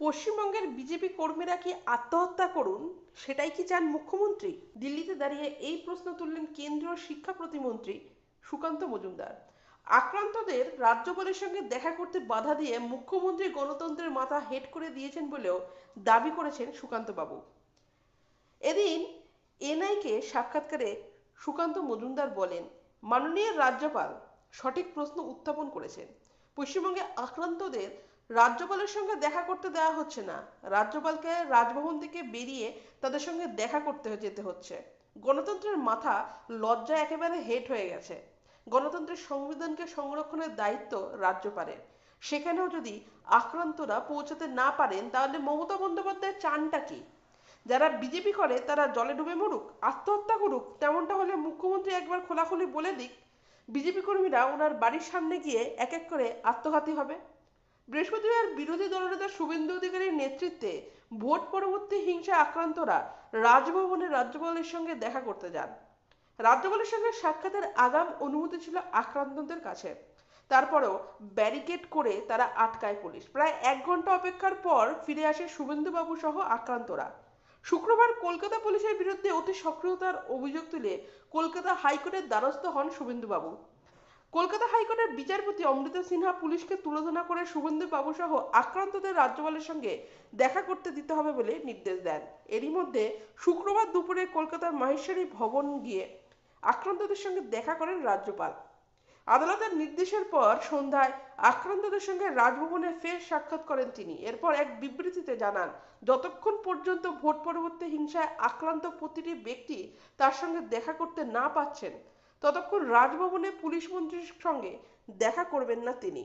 পশ্চিমবঙ্গের বিজেপি কর্মীরা কি আত্মহত্যা করুন? সেটাই কি চান মুখ্যমন্ত্রী? দিল্লিতে দাঁড়িয়ে এই প্রশ্ন তুললেন কেন্দ্রীয় শিক্ষা প্রতিমন্ত্রী সুকান্ত মজুমদার। আক্রান্তদের রাজ্যপালের সঙ্গে দেখা করতে বাধা দিয়ে মুখ্যমন্ত্রী গণতন্ত্রের মাথা হেট করে দিয়েছেন বলেও দাবি করেছেন সুকান্ত বাবু এদিন এনআইকে সাক্ষাৎকারে সুকান্ত মজুমদার বলেন, মাননীয় রাজ্যপাল সঠিক প্রশ্ন উত্থাপন করেছেন। পশ্চিমবঙ্গে আক্রান্তদের রাজ্যপালের সঙ্গে দেখা করতে দেওয়া হচ্ছে না। রাজ্যপালকে রাজভবন থেকে বেরিয়ে তাদের সঙ্গে দেখা করতে যেতে হচ্ছে। গণতন্ত্রের মাথা লজ্জায় একেবারে হেট হয়ে গেছে। গণতন্ত্রের সংবিধানকে সংরক্ষণের দায়িত্ব রাজ্যপালের। সেখানেও যদি আক্রান্তরা পৌঁছাতে না পারেন, তাহলে মমতা বন্দ্যোপাধ্যায়ের চানটা কি? যারা বিজেপি করে, তারা জলে ডুবে মরুক, আত্মহত্যা করুক, তেমনটা হলে মুখ্যমন্ত্রী একবার খোলাখুলি বলে দিক। বিজেপি কর্মীরা ওনার বাড়ির সামনে গিয়ে এক এক করে আত্মঘাতী হবে। বৃহস্পতিবার বিরোধী দলনেতা শুভেন্দু অধিকারীর নেতৃত্বে ভোট পরবর্তী হিংসা আক্রান্তরা রাজভবনে রাজ্যপালের সঙ্গে দেখা করতে যান। রাজ্যপালের সঙ্গে সাক্ষাতের আগাম অনুমতি ছিল আক্রান্তদের কাছে। তারপরেও ব্যারিকেড করে তারা আটকায় পুলিশ। প্রায় এক ঘণ্টা অপেক্ষার পর ফিরে আসে শুভেন্দুবাবু সহ আক্রান্তরা। শুক্রবার কলকাতা পুলিশের বিরুদ্ধে অতি সক্রিয়তার অভিযোগ তুলে কলকাতা হাইকোর্টের দ্বারস্থ হন শুভেন্দুবাবু। কলকাতা হাইকোর্টের বিচারপতি অমৃতা সিনহা পুলিশকে তুলোধনা করে শুভেন্দু বাবু সহ আক্রান্তদের রাজ্যপালের সঙ্গে দেখা করতে দিতে হবে বলে নির্দেশ দেন। এরই মধ্যে শুক্রবার দুপুরে কলকাতার মাহেশ্বরী ভবন গিয়ে আক্রান্তদের সঙ্গে দেখা করেন রাজ্যপাল। আদালতের নির্দেশের পর সন্ধ্যায় আক্রান্তদের সঙ্গে রাজভবনে ফের সাক্ষাৎ করেন তিনি। এরপর এক বিবৃতিতে জানান, যতক্ষণ পর্যন্ত ভোট পরবর্তী হিংসায় আক্রান্ত প্রতিটি ব্যক্তি তার সঙ্গে দেখা করতে না পাচ্ছেন ততক্ষণ রাজভবনে পুলিশ মন্ত্রীর সঙ্গে দেখা করবেন না তিনি।